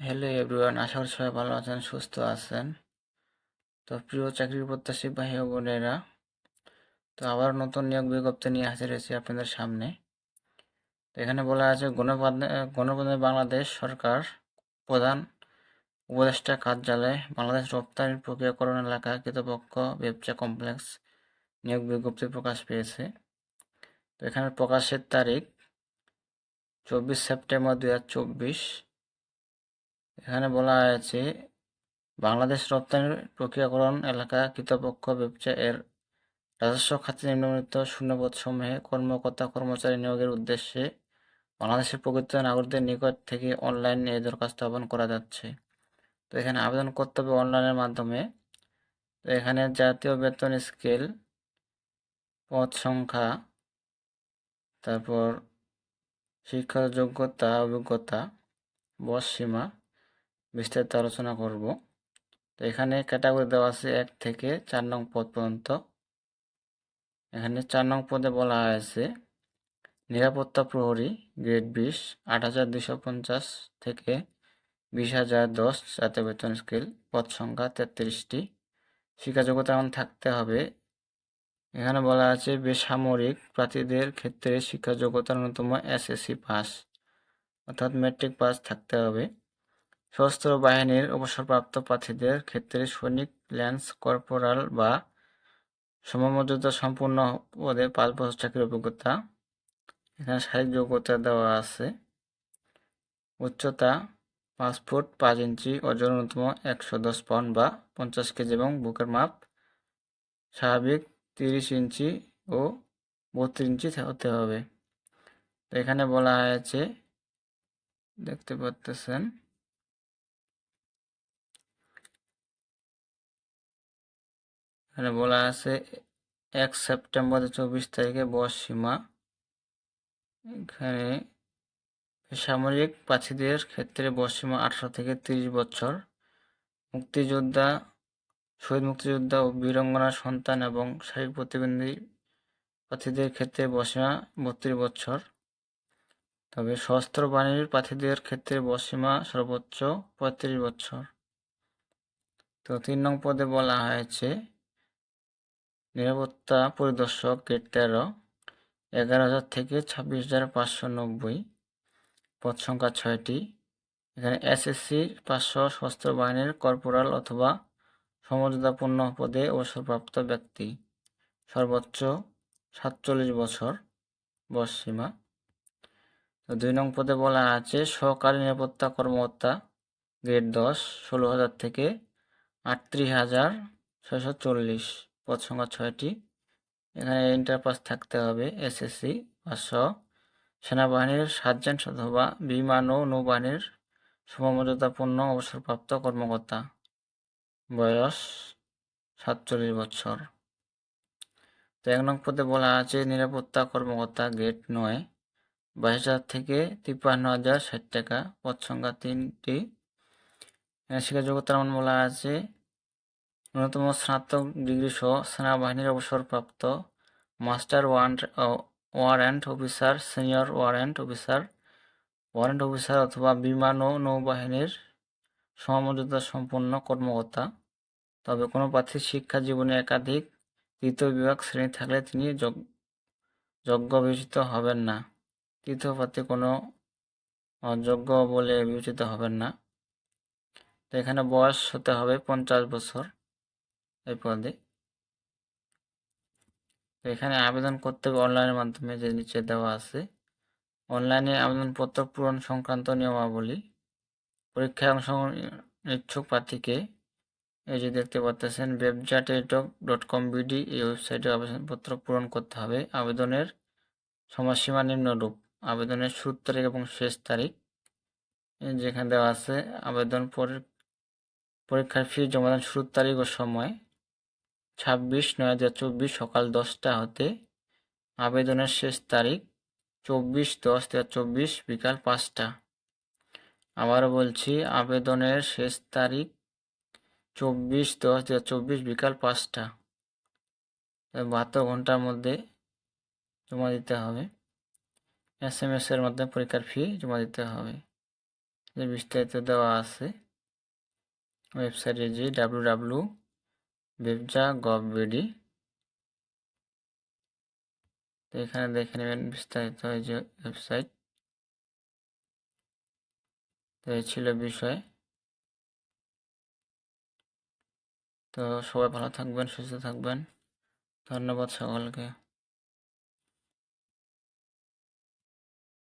Hello everyone আশা করি সবাই ভালো আছেন, সুস্থ আছেন। তো প্রিয় চাকরির প্রত্যাশী ভাই বোনেরা, তো আবার নতুন নিয়োগ বিজ্ঞপ্তি নিয়ে হাজির হয়েছি আপনাদের সামনে। তো এখানে বলা আছে গণপ্রজাতন্ত্রী বাংলাদেশ সরকার প্রধান উপদেষ্টা কার্যালয়, বাংলাদেশ রপ্তানি প্রক্রিয়াকরণ এলাকা, কৃতপক্ষ ব্যবসা কমপ্লেক্স নিয়োগ বিজ্ঞপ্তি প্রকাশ পেয়েছে। তো এখানে প্রকাশের তারিখ, চব্বিশ সেপ্টেম্বর দু হাজার চব্বিশ। এখানে বলা হয়েছে, বাংলাদেশ রপ্তানি প্রক্রিয়াকরণ এলাকা কৃতপক্ষ ব্যবসা এর রাজস্ব খাতে নিম্নলিখিত শূন্যপদ সমূহে কর্মকর্তা কর্মচারী নিয়োগের উদ্দেশ্যে বাংলাদেশের প্রকৃত নাগরিকদের নিকট থেকে অনলাইনে এই দরখাস্ত আহ্বান করা যাচ্ছে। তো এখানে আবেদন করতে হবে অনলাইনের মাধ্যমে। তো এখানে জাতীয় বেতন স্কেল, পদ সংখ্যা, তারপর শিক্ষা যোগ্যতা, অভিজ্ঞতা, বয়স সীমা বিস্তারিত আলোচনা করব। তো এখানে ক্যাটাগরি দেওয়া আছে এক থেকে চার নং পদ পর্যন্ত। এখানে চার নং পদে বলা হয়েছে, নিরাপত্তা প্রহরী গ্রেড বিশ, আট হাজার দুশো পঞ্চাশ থেকে বিশ হাজার দশ জাতীয় বেতন স্কেল, পদ সংখ্যা তেত্রিশটি। শিক্ষাযোগ্যতা এমন থাকতে হবে। এখানে বলা আছে, বেসামরিক প্রার্থীদের ক্ষেত্রে শিক্ষাযোগ্যতা ন্যূনতম এসএসসি পাস, অর্থাৎ মেট্রিক পাস থাকতে হবে। সশস্ত্র বাহিনীর অবসরপ্রাপ্ত প্রার্থীদের ক্ষেত্রে সৈনিক, ল্যান্স কর্পোরাল বা সমমর্যাদা সম্পূর্ণ পদে পাঁচ বছর চাকরির অভিজ্ঞতা। এখানে শারীরিক যোগ্যতা দেওয়া আছে। উচ্চতা, পাঁচ ফুট পাঁচ ইঞ্চি, ওজন ন্যূনতম একশো দশ পাউন্ড বা পঞ্চাশ কেজি এবং বুকের মাপ স্বাভাবিক তিরিশ ইঞ্চি ও বত্রিশ ইঞ্চি হতে হবে। এখানে বলা হয়েছে, দেখতে পাচ্তেছেন এখানে বলা আছে, এক সেপ্টেম্বর চব্বিশ তারিখে বয়স সীমা। এখানে সামরিক প্রার্থীদের ক্ষেত্রে বয়স সীমা আঠারো থেকে তিরিশ বছর। মুক্তিযোদ্ধা, শহীদ মুক্তিযোদ্ধা ও বীরঙ্গনা সন্তান এবং শারীরিক প্রতিবন্ধী প্রার্থীদের ক্ষেত্রে বসীমা বত্রিশ বছর। তবে সশস্ত্র বাহিনীর প্রার্থীদের ক্ষেত্রে বসীমা সর্বোচ্চ পঁয়ত্রিশ বছর। তো তিন নং পদে বলা হয়েছে নিরাপত্তা পরিদর্শক গেট তেরো, এগারো হাজার থেকে ছাব্বিশ হাজার পাঁচশো নব্বই, পদ সংখ্যা ছয়টি। এখানে এসএসসি পাঁচশো সশস্ত্র বাহিনীর কর্পোরাল অথবা সমর্যাদাপূর্ণ পদে অবসরপ্রাপ্ত ব্যক্তি। সর্বোচ্চ সাতচল্লিশ বছর বয়সসীমা তো দুই নং পদে বলা আছে, সহকারী নিরাপত্তা কর্মকর্তা গ্রেড দশ, ষোলো হাজার থেকে আটত্রিশ হাজার ছয়শো চল্লিশ। পদ সংখ্যা ছয়টি। এখানে ইন্টার পাস থাকতে হবে এসএসসি পাঁচশো। সেনাবাহিনীর সার্জেন্ট অথবা বিমান ও নৌবাহিনীর সমমর্যাদাপূর্ণ অবসরপ্রাপ্ত কর্মকর্তা। বয়স সাতচল্লিশ বছর। তো এক নং পদে বলা আছে, নিরাপত্তা কর্মকর্তা গেট নয়, বাইশ হাজার থেকে তিপ্পান্ন হাজার ষাট টাকা। পদ সংখ্যা তিনটি। শিক্ষা যোগ্যতার বলা আছে ন্যূনতম স্নাতক ডিগ্রি সহ সেনাবাহিনীর অবসরপ্রাপ্ত master warrant warrant officer, senior warrant officer warrant officer অথবা বিমান ও নৌবাহিনীর সমমর্যাদা সম্পন্ন কর্মকর্তা। তবে কোনো প্রার্থীর শিক্ষা জীবনে একাধিক তৃতীয় বিভাগ শ্রেণি থাকলে তিনি যোগ্য বিবেচিত হবেন না। তৃতীয় প্রার্থী কোনো যোগ্য বলে বিবেচিত হবেন না। তো এখানে বয়স হতে হবে পঞ্চাশ বছর। এই পদে এখানে আবেদন করতে হবে অনলাইনের মাধ্যমে, যে নিচে দেওয়া আছে। অনলাইনে আবেদনপত্র পূরণ সংক্রান্ত নিয়মাবলী। পরীক্ষায় অংশগ্রহণ ইচ্ছুক প্রার্থীকে এই যে দেখতে পাচ্ছেন ওয়েবজাটেটক ডট কম বিডি এই ওয়েবসাইটে আবেদনপত্র পূরণ করতে হবে। আবেদনের সময়সীমা নিম্নরূপ। আবেদনের শুরু তারিখ এবং শেষ তারিখ যেখানে দেওয়া আছে, আবেদন পরীক্ষার ফি জমা জমাদান শুরুর তারিখ ও সময়। ছাব্বিশ, নয় হাজার চব্বিশ সকাল দশটা হতে আবেদনের শেষ তারিখ চব্বিশ, দশ দু চব্বিশ বিকাল পাঁচটা। আবার বলছি, আবেদনের শেষ তারিখ চব্বিশ, দশ দু চব্বিশ বিকাল পাঁচটা। বাহাত্তর ঘণ্টার মধ্যে জমা দিতে হবে। এস এম এসের মাধ্যমে পরীক্ষার ফি জমা দিতে হবে। বিস্তারিত দেওয়া আছে ওয়েবসাইটে যে ডাব্লু ডাব্লু বেবজা গভ বিডি। তো এখানে দেখে নেবেন বিস্তারিত এই যে ওয়েবসাইট। তো এই ছিল বিষয়। তো সবাই ভালো থাকবেন, সুস্থ থাকবেন। ধন্যবাদ সকলকে।